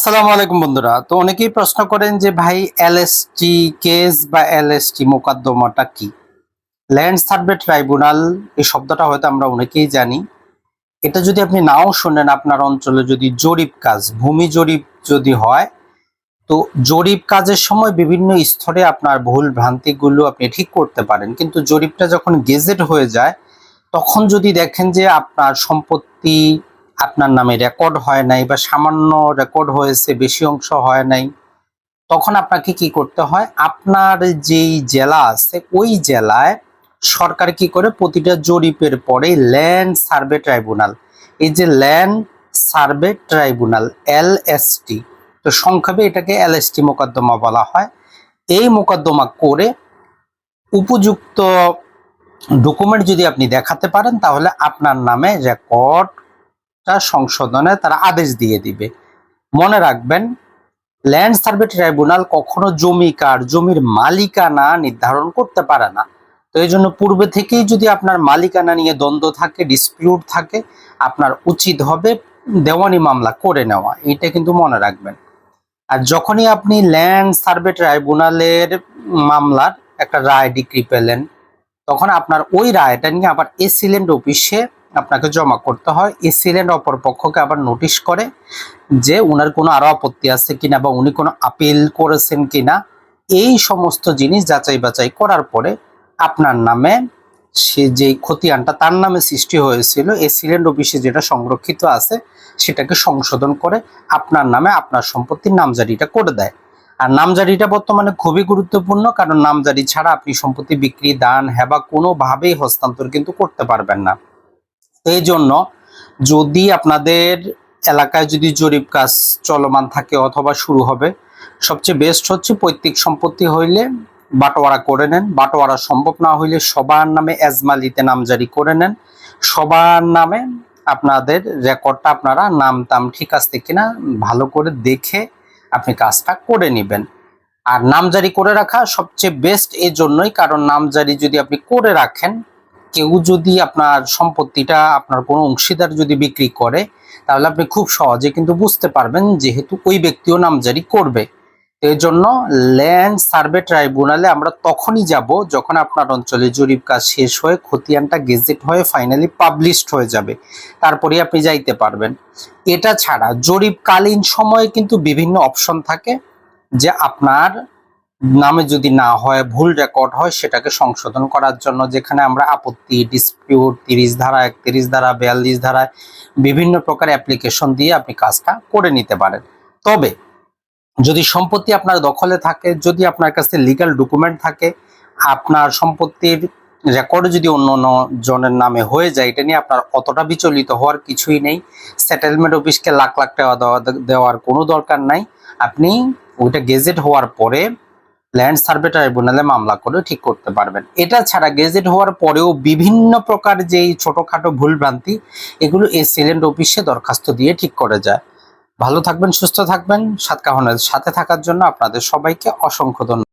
আসসালামু আলাইকুম বন্ধুরা। তো অনেকেই প্রশ্ন করেন যে ভাই এলএসটি কেস বা এলএসটি মোকদ্দমাটা কি? ল্যান্ড সার্ভে ট্রাইব্যুনাল এই শব্দটা হয়তো আমরা অনেকেই জানি। এটা যদি আপনি নাও শোনেন, আপনার অঞ্চলে যদি জরিপ কাজ, ভূমি জরিপ যদি হয়, তো জরিপ কাজের সময় বিভিন্ন স্তরে আপনার ভুল ভ্রান্তিগুলো আপনি ঠিক করতে পারেন। কিন্তু জরিপটা যখন গেজেট হয়ে যায়, তখন যদি দেখেন যে আপনার সম্পত্তি আপনার নামে রেকর্ড হয় নাই বা সামান্য রেকর্ড হয়েছে, বেশি অংশ হয় নাই, তখন আপনাকে কি করতে হয়? আপনার যেই জেলা আছে, ওই জেলায় সরকার কি করে? প্রতিটা জরিপের পরে ল্যান্ড সার্ভে ট্রাইব্যুনাল এই যে ল্যান্ড সার্ভে ট্রাইব্যুনাল এলএসটি তো সংক্ষেপে এটাকে এল এলএসটি মোকদ্দমা বলা হয়। এই মোকদ্দমা করে উপযুক্ত ডকুমেন্ট যদি আপনি দেখাতে পারেন, তাহলে আপনার নামে রেকর্ডটা সংশোধনে তারা আদেশ দিয়ে দিবে। মনে রাখবেন, ল্যান্ড সার্ভে ট্রাইব্যুনাল কখনো জমি কার জমির মালিকানা নির্ধারণ করতে পারে না। তো এই জন্য পূর্বে থেকেই যদি আপনার মালিকানা নিয়ে দ্বন্দ্ব থাকে ডিসপিউট থাকে, আপনার উচিত হবে দেওয়ানি মামলা করে নেওয়া। এটা কিন্তু মনে রাখবেন। আর যখনই আপনি ল্যান্ড সার্ভে ট্রাইব্যুনালের মামলার একটা রায় ডিগ্রি পেলেন, তখন আপনার ওই রায়টা নিয়ে আবার এসিলেন্ট অফিসে আপনাকে জমা করতে হয়। এসিলেন্ট অপর পক্ষকে আবার নোটিশ করে যে উনার কোনো আরও আপত্তি আছে কিনা বা উনি কোনো আপিল করেছেন কিনা, এই সমস্ত জিনিস যাচাই বাছাই করার পরে আপনার নামে সে যে খতিয়ানটা তার নামে সৃষ্টি হয়েছিল এসিলেন্ট অফিসে যেটা সংরক্ষিত আছে সেটাকে সংশোধন করে আপনার নামে আপনার সম্পত্তির নামজারিটা করে দেয়। আর নামজারিটা বর্তমানে খুবই গুরুত্বপূর্ণ, কারণ নামজারি ছাড়া আপনি সম্পত্তি বিক্রি, দান, হেবা কোনোভাবেই হস্তান্তর কিন্তু করতে পারবেন না। এই জন্য যদি আপনাদের এলাকায় যদি জরিপ কাজ চলমান থাকে অথবা শুরু হবে, সবচেয়ে বেস্ট হচ্ছে পৈতৃক সম্পত্তি হইলে বাটোয়ারা করে নেন। বাটোয়ারা সম্ভব না হইলে সবার নামে এজমালিতে নামজারি করে নেন। সবার নামে আপনাদের রেকর্ডটা আপনারা নাম টাম ঠিক আছে কিনা ভালো করে দেখে আপনি কাজটা করে নেবেন। আর নামজারি করে রাখা সবচেয়ে বেস্ট এই জন্যই কারণ নামজারি যদি আপনি করে রাখেন কেউ যদি আপনার সম্পত্তিটা, আপনার কোনো অংশীদার যদি বিক্রি করে, তাহলে আপনি খুব সহজে কিন্তু বুঝতে পারবেন যেহেতু ওই ব্যক্তিও নামজারি করবে। এই জন্য ল্যান্ড সার্ভে ট্রাইব্যুনালে আমরা তখনই যাব যখন আপনার অঞ্চলে জরিপ কাজ শেষ হয়ে খতিয়ানটা গেজেট হয়ে ফাইনালি পাবলিশড হয়ে যাবে। তারপরে আপনি যাইতে পারবেন। এটা ছাড়া জরিপকালীন সময়ে কিন্তু বিভিন্ন অপশন থাকে যে আপনার নামে যদি না হয়, ভুল রেকর্ড হয়, সেটাকে সংশোধন করার জন্য যেখানে আমরা আপত্তি ডিসপিউট তিরিশ ধারা, একত্রিশ ধারা, বিয়াল্লিশ ধারায় বিভিন্ন প্রকার অ্যাপ্লিকেশন দিয়ে আপনি কাজটা করে নিতে পারেন। তবে, যদি সম্পত্তি আপনার দখলে থাকে, যদি আপনার কাছে লিগ্যাল ডকুমেন্ট থাকে, আপনার সম্পত্তির রেকর্ড যদি অন্য অন্য জনের নামে হয়ে যায়, এটা নিয়ে আপনার অতটা বিচলিত হওয়ার কিছুই নেই। সেটেলমেন্ট অফিসকে লাখ লাখ টাকা দেওয়া, দেওয়ার কোনো দরকার নাই। আপনি ওইটা গেজেট হওয়ার পরে ল্যান্ড সার্ভে ট্রাইব্যুনালে মামলা করে ঠিক করতে পারবেন। এটা ছাড়া গেজেট হওয়ার পরেও বিভিন্ন প্রকার যেই ছোটখাটো ভুলভ্রান্তি, এগুলো এই সিলেন্ড অফিসে দরখাস্ত দিয়ে ঠিক করে যায়। ভালো থাকবেন, সুস্থ থাকবেন, সাতকাহনের সাথে থাকার জন্য আপনাদের সবাইকে অসংখ্য ধন্যবাদ।